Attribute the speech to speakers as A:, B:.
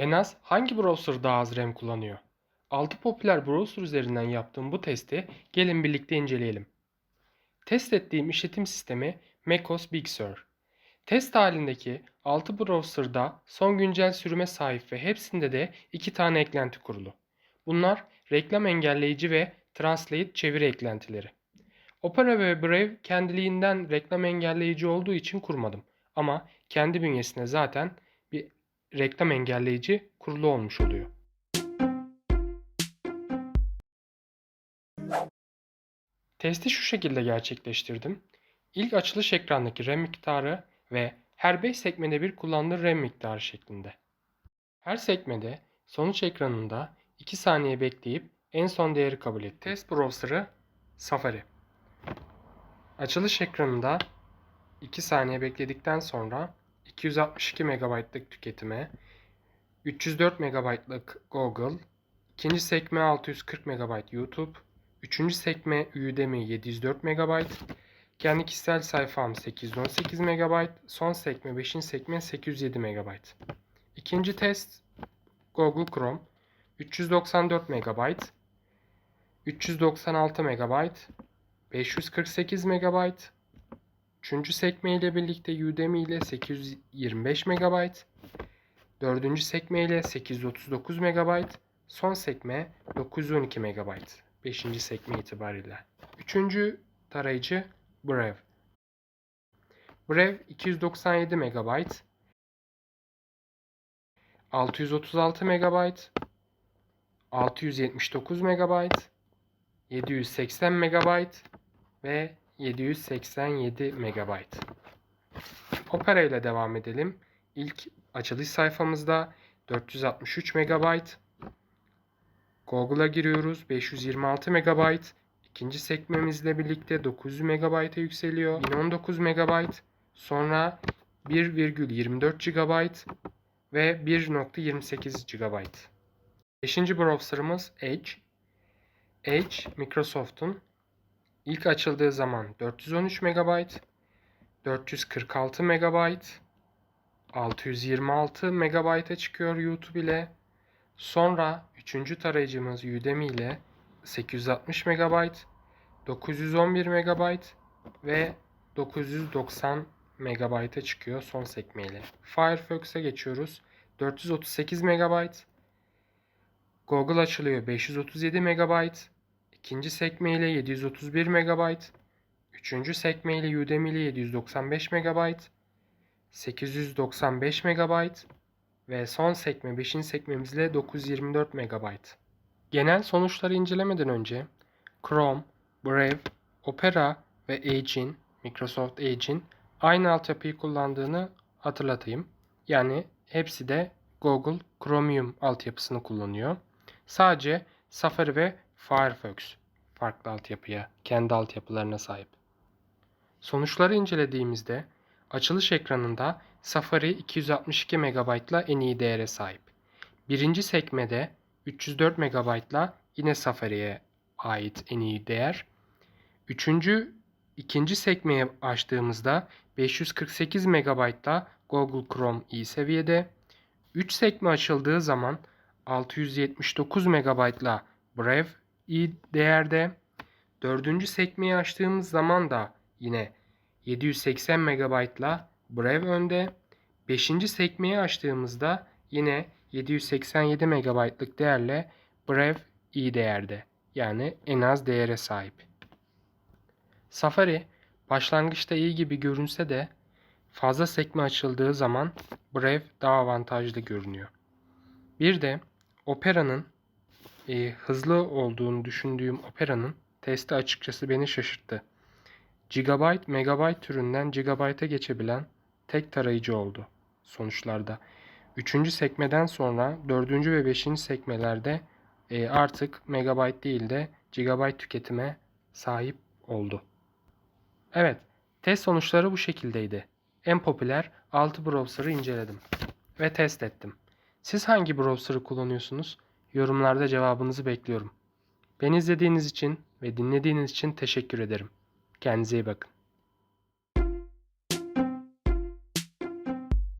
A: En az hangi browser daha az RAM kullanıyor? 6 popüler browser üzerinden yaptığım bu testi gelin birlikte inceleyelim. Test ettiğim işletim sistemi macOS Big Sur. Test halindeki 6 browser'da son güncel sürüme sahip ve hepsinde de 2 tane eklenti kurulu. Bunlar reklam engelleyici ve Translate çeviri eklentileri. Opera ve Brave kendiliğinden reklam engelleyici olduğu için kurmadım. Ama kendi bünyesinde zaten bir reklam engelleyici kurulu olmuş oluyor. Testi şu şekilde gerçekleştirdim. İlk açılış ekrandaki RAM miktarı ve her 5 sekmede bir kullandığı RAM miktarı şeklinde. Her sekmede sonuç ekranında 2 saniye bekleyip en son değeri kabul etti. Test browser'ı Safari. Açılış ekranında 2 saniye bekledikten sonra 262 MB'lık tüketime, 304 MB'lık Google, ikinci sekme 640 MB YouTube, üçüncü sekme Udemy 704 MB, kendi kişisel sayfam 818 MB, son sekme 5. sekme 807 MB. İkinci test Google Chrome 394 MB, 396 MB, 548 MB, Üçüncü sekme ile birlikte Udemy ile 825 MB, dördüncü sekme ile 839 MB, son sekme 912 MB. Beşinci sekme itibariyle. Üçüncü tarayıcı Brave. Brave 297 MB, 636 MB, 679 MB, 780 MB ve 787 MB. Opera ile devam edelim. İlk açılış sayfamızda 463 MB. Google'a giriyoruz. 526 MB. İkinci sekmemizle birlikte 900 MB'a yükseliyor. 1019 MB. Sonra 1,24 GB ve 1.28 GB. Beşinci browser'ımız Edge. Edge, Microsoft'un İlk açıldığı zaman 413 MB, 446 MB, 626 MB'a çıkıyor YouTube ile. Sonra üçüncü tarayıcımız Udemy ile 860 MB, 911 MB ve 990 MB'a çıkıyor son sekme ile. Firefox'a geçiyoruz. 438 MB. Google açılıyor 537 MB. İkinci sekme ile 731 MB, üçüncü sekme ile Udemy ile 795 MB, 895 MB ve son sekme 5. sekmemizle 924 MB. Genel sonuçları incelemeden önce Chrome, Brave, Opera ve Edge'in, Microsoft Edge'in aynı altyapıyı kullandığını hatırlatayım. Yani hepsi de Google Chromium altyapısını kullanıyor. Sadece Safari ve Firefox farklı altyapıya, kendi altyapılarına sahip. Sonuçları incelediğimizde açılış ekranında Safari 262 MB ile en iyi değere sahip. Birinci sekmede 304 MB ile yine Safari'ye ait en iyi değer. Üçüncü, ikinci sekmeye açtığımızda 548 MB ile Google Chrome iyi seviyede. 3 sekme açıldığı zaman 679 MB ile Brave iyi değerde. Dördüncü sekmeyi açtığımız zaman da yine 780 MB ile Brave önde. Beşinci sekmeyi açtığımızda yine 787 MB'lık değerle Brave iyi değerde. Yani en az değere sahip. Safari başlangıçta iyi gibi görünse de fazla sekme açıldığı zaman Brave daha avantajlı görünüyor. Bir de Opera'nın e, hızlı olduğunu düşündüğüm Opera'nın testi açıkçası beni şaşırttı. Gigabyte, megabyte türünden gigabyte'a geçebilen tek tarayıcı oldu sonuçlarda. Üçüncü sekmeden sonra dördüncü ve beşinci sekmelerde e, artık megabyte değil de gigabyte tüketime sahip oldu. Evet, test sonuçları bu şekildeydi. En popüler 6 browser'ı inceledim ve test ettim. Siz hangi browser'ı kullanıyorsunuz? Yorumlarda cevabınızı bekliyorum. Beni izlediğiniz için ve dinlediğiniz için teşekkür ederim. Kendinize iyi bakın.